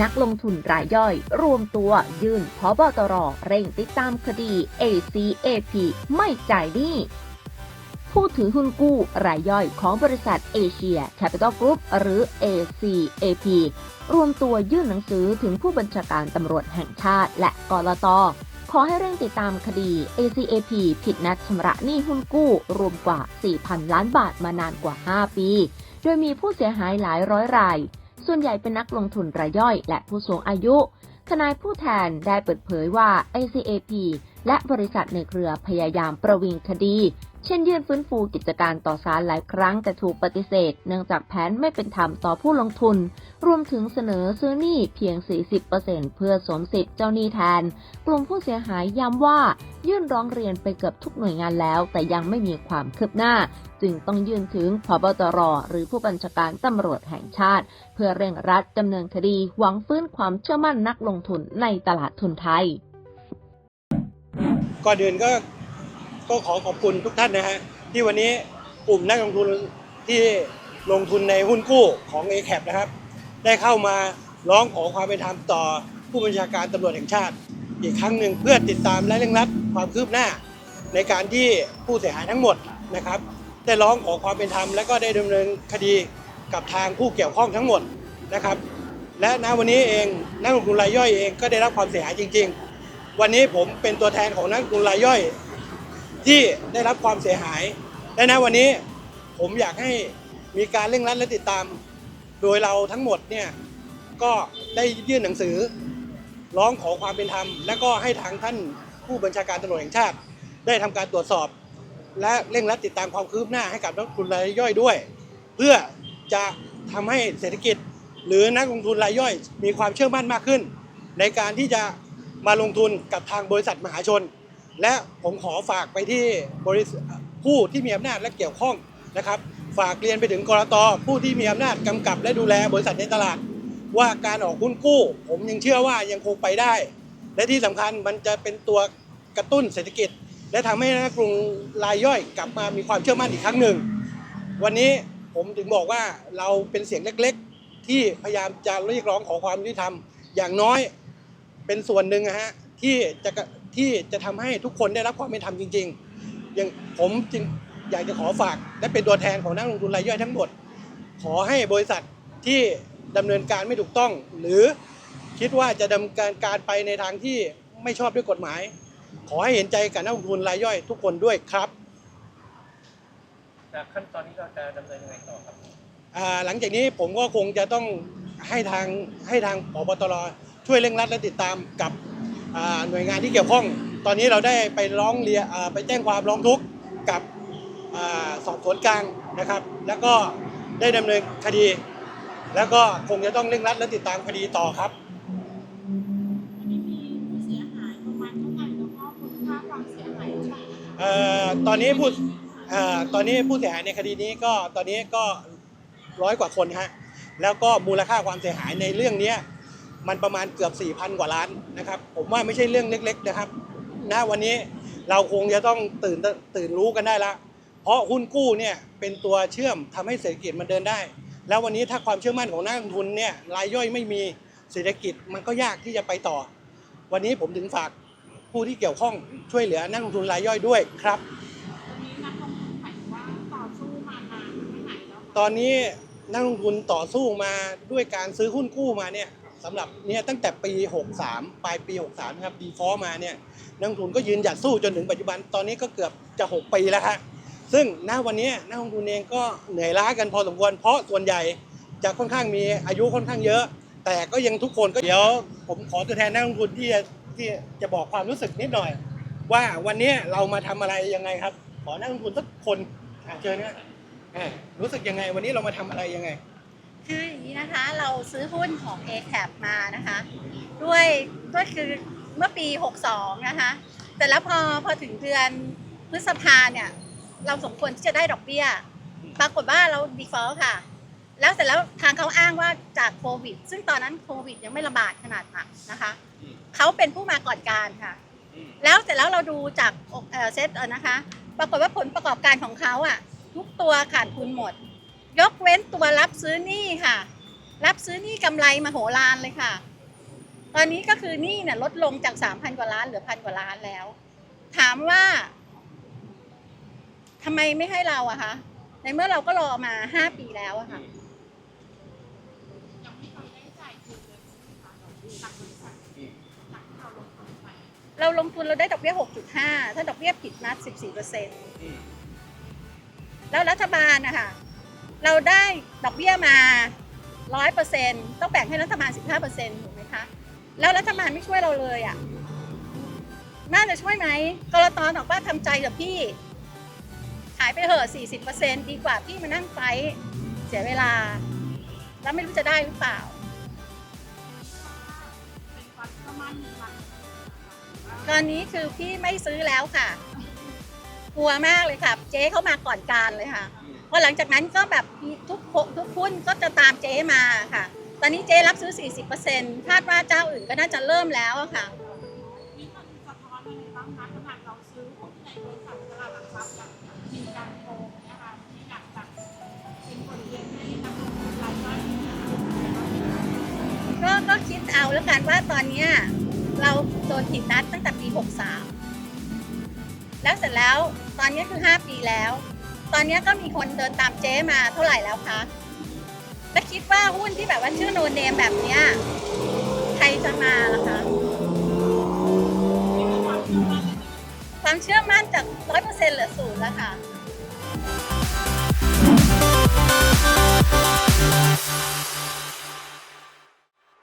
นักลงทุนรายย่อย รวมตัวยื่นพบตรเร่งติดตามคดี ACAP ไม่จ่ายหนี้ผู้ถือหุ้นกู้รายย่อยของบริษัทเอเชียแคปิตอลกรุ๊ปหรือ ACAP รวมตัวยื่นหนังสือถึงผู้บัญชาการตำรวจแห่งชาติและกรตขอให้เร่งติดตามคดี ACAP ผิดนัดชำระหนี้หุ้นกู้รวมกว่า 4,000 ล้านบาทมานานกว่า 5 ปี โดยมีผู้เสียหายหลายร้อยราย ส่วนใหญ่เป็นนักลงทุนรายย่อย และผู้สูงอายุ ทนายผู้แทนได้เปิดเผยว่า ACAP และบริษัทในเครือพยายามประวิงคดี เช่นยื่นฟื้นฟูกิจการต่อศาลหลายครั้งแต่ถูกปฏิเสธ เนื่องจากแผนไม่เป็นธรรมต่อผู้ลงทุน รวมถึงเสนอซื้อหนี้เพียง 40%เพื่อสวมสิทธิ์เจ้าหนี้แทน กลุ่มผู้เสียหายย้ำว่า ยื่นร้องเรียนไปเกือบทุกหน่วยงานแล้ว แต่ยังไม่มีความคืบหน้า จึงต้องยื่นถึงพบตรหรือผู้บัญชาการตำรวจแห่งชาติ เพื่อเร่งรัดดำเนินคดี หวังฟื้นความเชื่อมั่นนักลงทุนในตลาดทุนไทยก่อนอื่นก็ ก็ขอขอบคุณทุกท่านนะฮะที่วันนี้กลุ่มนักลงทุนที่ลงทุนในหุ้นกู้ของ a c a p นะครับ ได้เข้ามาร้องขอความเป็นธรรมต่อผู้บัญชาการตำรวจแห่งชาติ อีกครั้งหนึ่งเพื่อติดตามและเร่งรัดความคืบหน้า ในการที่ผู้เสียหายทั้งหมดนะครับ ได้ร้องขอความเป็นธรรมและก็ได้ดำเนินคดีกับทางผู้เกี่ยวข้องทั้งหมดนะครับ และณวันนี้เองนักลงทุนรายย่อยเองก็ได้รับความเสียหายจริง ๆ วันนี้ผมเป็นตัวแทนของนักลงทุนรายย่อย ที่ได้รับความเสียหายและณวันนี้ผมอยากให้มีการเร่งรัดและติดตาม โดยเราทั้งหมดเนี่ยก็ได้ยื่นหนังสือ ร้องขอความเป็นธรรม และก็ให้ทางท่านผู้บัญชาการตำรวจแห่งชาติ ได้ทำการตรวจสอบ และเร่งรัดติดตามความคืบหน้าให้กับนักลงทุนรายย่อยด้วย เพื่อจะทำให้เศรษฐกิจ หรือนักลงทุนรายย่อย มีความเชื่อมั่นมากขึ้น ในการที่จะมาลงทุนกับทางบริษัทมหาชน และผมขอฝากไปที่บริษัทผู้ที่มีอำนาจและเกี่ยวข้องนะครับ ฝากเรียนไปถึงกรตผู้ที่มีอำนาจกำกับและดูแลบริษัทในตลาด ว่าการออกหุ้นกู้ ผมยังเชื่อว่ายังคงไปได้ และที่สำคัญมันจะเป็นตัวกระตุ้นเศรษฐกิจ และทำให้นักลงรายย่อยกลับมามีความเชื่อมั่นอีกครั้งหนึ่ง วันนี้ผมถึงบอกว่าเราเป็นเสียงเล็กๆ ที่พยายามจะเรียกร้องขอความยุติธรรม อย่างน้อยเป็นส่วนหนึ่งนะฮะที่จะ ที่จะทำให้ทุกคนได้รับความเป็นธรรมจริง ๆ อย่างผมจึงอยากจะขอฝากและเป็นตัวแทนของนักลงทุนรายย่อยทั้งหมด ขอให้บริษัทที่ดำเนินการไม่ถูกต้อง หรือคิดว่าจะดำเนินการการไปในทางที่ไม่ชอบด้วยกฎหมาย ขอให้เห็นใจกับนักลงทุนรายย่อยทุกคนด้วยครับจากขั้นตอนนี้เราจะดำเนินยังไงต่อครับอ่าหลังจากนี้ผมก็คงจะต้องให้ทางให้ทางผบตรช่วยเร่งรัดและติดตามกับอ่า หน่วยงานที่เกี่ยวข้อง ตอนนี้เราได้ไปร้องเรียนอ่าไปแจ้งความร้องทุกข์กับอ่าสอบสวนกลางนะครับ แล้วก็ได้ดำเนินคดี แล้วก็คงจะต้องเร่งรัดและติดตามคดีต่อครับอันนี้มีผู้เสียหายประมาณเท่าไหร่แล้วก็มูลค่าความเสียหายเท่าไหร่เอ่อตอนนี้ผู้เอ่อตอนนี้ผู้เสียหายในคดีนี้ก็ตอนนี้ก็ร้อยกว่าคนฮะแล้วก็มูลค่าความเสียหายในเรื่องเนี้ย มันประมาณเกือบ 4,000 กว่าล้านนะครับ ผมว่าไม่ใช่เรื่องเล็ก ๆ นะครับณวันนี้เราคงจะต้องตื่นตื่นรู้กันได้ละเพราะหุ้นกู้เนี่ยเป็นตัวเชื่อมทำให้เศรษฐกิจมันเดินได้ แล้ววันนี้ถ้าความเชื่อมั่นของนักลงทุนเนี่ยรายย่อยไม่มีเศรษฐกิจมันก็ยากที่จะไปต่อ วันนี้ผมถึงฝากผู้ที่เกี่ยวข้องช่วยเหลือนักลงทุนรายย่อยด้วยครับวันนี้นักลงทุนหมายถึงว่าต่อสู้มานานแค่ไห นักลงทุนต่อสู้มาด้วยการซื้อหุ้นกู้มาเนี่ยสำหรับเนี่ยตั้งแต่ปี 63 ปลายปี 63นะครับดีฟอมาเนี่ยนักลงทุนก็ยืนหยัดสู้จนถึงปัจจุบันตอนนี้ก็เกือบจะ 6 ปีแล้วฮะซึ่งณวันนี้นักลงทุนเองก็เหนื่อยล้ากันพอสมควรเพราะส่วนใหญ่จะค่อนข้างมีอายุค่อนข้างเยอะ แต่ก็ยังทุกคนก็เดี๋ยวผมขอตัวแทนนักลงทุนที่จะที่จะบอกความรู้สึกนิดหน่อย ว่าวันนี้เรามาทำอะไรยังไงครับ ขอนักลงทุนสักคนเชิญนะ อ่ารู้สึกยังไงวันนี้เรามาทำอะไรยังไง คืออย่างนี้นะคะเราซื้อหุ้นของ a c a p มานะคะ ด้วยด้วยคือเมื่อปี 62 นะคะ แต่แล้วพอพอถึงเดือนพฤษภาเนี่ย เราสมควรที่จะได้ดอกเบี้ย ปรากฏว่าเรา default ค่ะ แล้วเสร็จแล้วทางเขาอ้างว่าจากโควิด ซึ่งตอนนั้นโควิดยังไม่ระบาดขนาดหนักนะคะเขาเป็นผู้มาก่อนการค่ะแล้วเสร็จแล้วเราดูจากเอ่อเซตเอ่อนะคะ ปรากฏว่าผลประกอบการของเขาอะ ทุกตัวขาดทุนหมด ยกเว้นตัวรับซื้อหนี้ค่ะ รับซื้อหนี้กำไรมโหฬารเลยค่ะ ตอนนี้ก็คือหนี้เนี่ยลดลงจากสามพันกว่าล้านเหลือพันกว่าล้านแล้ว ถามว่าทำไมไม่ให้เราอะคะในเมื่อเราก็รอมาห้าปีแล้วอะค่ะยังไม่เคยได้จ่ายคืนเลยใช่ไหมคะจากบริษัทหลังที่เราลงทุนไปเราลงทุนเราได้ดอกเบี้ย 6.5 ถ้าดอกเบี้ยผิดนัด 14เปอร์เซ็นต์ แล้วรัฐบาลนะคะเราได้ดอกเบี้ยมา100เปอร์เซ็นต์ต้องแบ่งให้รัฐบาล15เปอร์เซ็นต์ถูกไหมคะ แล้วรัฐบาลไม่ช่วยเราเลยอะน่าจะช่วยไหมกรตอนบอกว่าทำใจกับพี่ ขายไปเถอะ40เปอร์เซ็นต์ดีกว่าพี่มานั่งไฟท์เสียเวลา แล้วไม่รู้จะได้หรือเปล่าตอนนี้คือพี่ไม่ซื้อแล้วค่ะ กลัวมากเลยค่ะ เจ๊เข้ามาก่อนการเลยค่ะพอหลังจากนั้นก็แบบทุกโคทุกหุ้นก็จะตามเจ๊มาค่ะ ตอนนี้เจ๊รับซื้อ 40%คาดว่าเจ้าอื่นก็น่าจะเริ่มแล้วค่ะก็ก็คิดเอาแล้วกันว่าตอนนี้เราโดนผิดนัดตั้งแต่ปี 63 แล้วเสร็จแล้วตอนนี้คือ 5 ปีแล้ว ตอนนี้ก็มีคนเดินตามเจ๊มาเท่าไหร่แล้วคะและคิดว่าหุ้นที่แบบว่าชื่อโนเนมแบบเนี้ยใครจะมาล่ะคะ ความเชื่อมั่นจาก100%เหลือศูนย์แล้วค่ะ